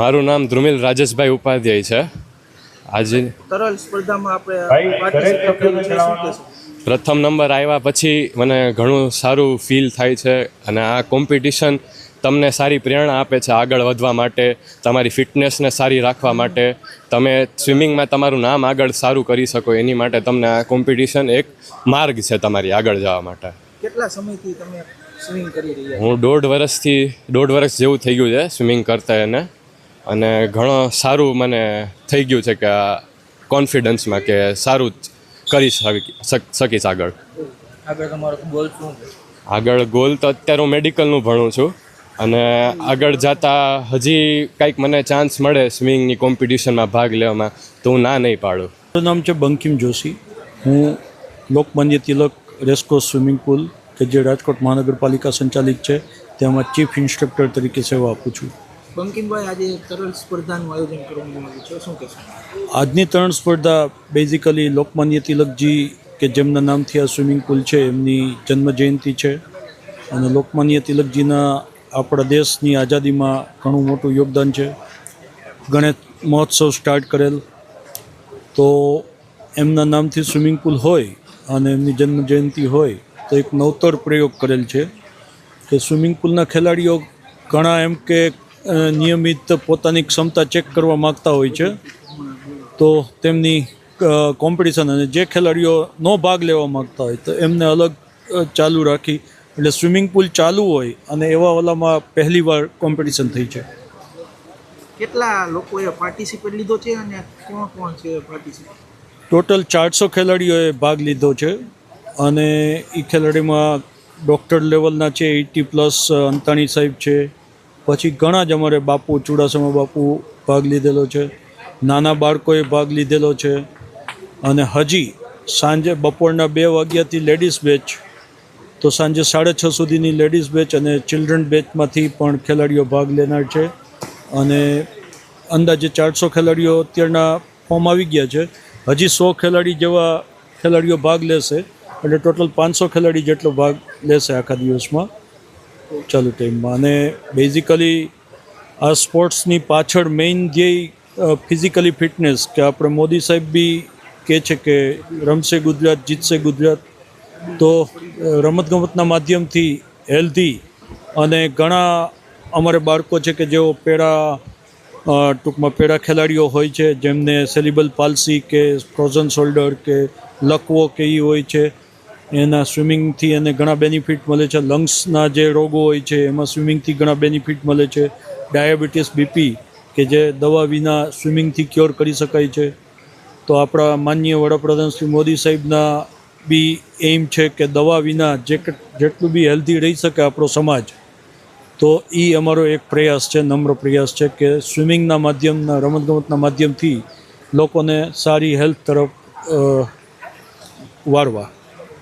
મારું નામ ધ્રુમિલ રાજેશભાઈ ઉપાધ્યાય છે. આજે તરલ સ્પર્ધામાં આપણે પ્રથમ નંબર આવ્યા પછી મને ઘણું સારું ફીલ થાય છે અને આ કોમ્પિટિશન તમને સારી પ્રેરણા આપે છે આગળ વધવા માટે તમારી ફિટનેસને સારી રાખવા માટે. તમે સ્વિમિંગમાં તમારું નામ આગળ સારું કરી શકો એની માટે તમને આ કોમ્પિટિશન એક માર્ગ છે તમારી આગળ જવા માટે. કેટલા સમયથી તમે સ્વિમિંગ કરી રહ્યા હું દોઢ વર્ષથી દોઢ વર્ષ જેવું થઈ ગયું છે સ્વિમિંગ કરતા એને. અને ઘણો સારું મને થઈ ગયું છે કે આ કોન્ફિડન્સમાં કે સારું જ કરી શકી- શક- શકીશ આગળ. આગળ તમારો ગોલ શું આગળ ગોલ તો અત્યારે હું મેડિકલનું ભણું છું અને આગળ જતા હજી કંઈક મને ચાન્સ મળે સ્વિમિંગની કોમ્પિટિશનમાં ભાગ લેવામાં તો હું ના નહીં પાડું. મારું નામ છે બંકિમ જોશી. હું લોકમાન્ય તિલક રેસ્કોર્સ સ્વિમિંગ પુલ કે જે રાજકોટ મહાનગરપાલિકા સંચાલિત છે તેમાં ચીફ ઇન્સ્ટ્રક્ટર તરીકે સેવા આપું છું. આજની ત્રણ સ્પર્ધા બેઝિકલી લોકમાન્ય તિલકજી કે જેમના નામથી આ સ્વિમિંગ પુલ છે, એમની જન્મ જયંતિ છે. અને લોકમાન્ય તિલકજીના આપણા દેશની આઝાદીમાં ઘણું મોટું યોગદાન છે. ગણેશ મહોત્સવ સ્ટાર્ટ કરેલ. તો એમના નામથી સ્વિમિંગ પુલ હોય અને એમની જન્મ જયંતિ હોય, તો એક નવતર પ્રયોગ કરેલ છે કે સ્વિમિંગ પુલના ખેલાડીઓ ઘણા એમ કે નિયમિત પોતાની ક્ષમતા ચેક કરવા માગતા હોય છે. તો તેમની કોમ્પિટિશન અને જે ખેલાડીઓ નો ભાગ લેવા માગતા હોય તો એમને અલગ ચાલુ રાખી એટલે સ્વિમિંગ પુલ ચાલુ હોય અને એવા ઓલામાં પહેલી વાર કોમ્પિટિશન થઈ છે. કેટલા લોકોએ પાર્ટિસિપેટ લીધો છે અને કોણ કોણ છે પાર્ટિસિપેટ ટોટલ ચારસો ખેલાડીઓએ ભાગ લીધો છે અને એ ખેલાડીમાં ડૉક્ટર લેવલના છે એટી પ્લસ અંતાણી સાહેબ છે પછી ઘણા જ અમારે બાપુ, ચુડાસમા બાપુ ભાગ લીધેલો છે. નાના બાળકોએ ભાગ લીધેલો છે. અને હજી સાંજે બપોરના બે વાગ્યાથી લેડીઝ બેચ. તો સાંજે સાડા છ સુધીની લેડીઝ બેચ અને ચિલ્ડ્રન બેચમાંથી પણ ખેલાડીઓ ભાગ લેનાર છે. અને અંદાજે ચારસો ખેલાડીઓ અત્યારના ફોર્મ આવી ગયા છે. હજી સો ખેલાડી જેવા ખેલાડીઓ ભાગ લેશે. એટલે ટોટલ પાંચસો ખેલાડી જેટલો ભાગ લેશે આખા દિવસમાં. ચાલુ ટાઈમમાં અને બેઝિકલી આ સ્પોર્ટ્સની પાછળ મેઇન ધ્યેય ફિઝિકલી ફિટનેસ કે આપણે મોદી સાહેબ બી કહે છે કે રમશે ગુજરાત, જીતશે ગુજરાત, તો રમતગમતના માધ્યમથી હેલ્ધી અને ઘણા અમારે બાળકો છે કે જેઓ પેડા ટૂંકમાં પેડા ખેલાડીઓ હોય છે, જેમને સેલિબલ પાલસી કે ફ્રોઝન શોલ્ડર કે લકવો કે એ હોય છે એના સ્વિમિંગથી એને ઘણા બેનિફિટ મળે છે. લંગ્સના જે રોગો હોય છે, એમાં સ્વિમિંગથી ઘણા બેનિફિટ મળે છે. ડાયાબિટીસ, બીપી, કે જે દવા વિના સ્વિમિંગથી ક્યોર કરી શકાય છે. તો આપણા માનનીય વડાપ્રધાન શ્રી મોદી સાહેબના બી એમ છે કે દવા વિના જે જેટલું બી હેલ્ધી રહી શકે આપણો સમાજ, તો એ અમારો એક પ્રયાસ છે, નમ્ર પ્રયાસ છે કે સ્વિમિંગના માધ્યમના, રમતગમતના માધ્યમથી લોકોને સારી હેલ્થ તરફ વારવા.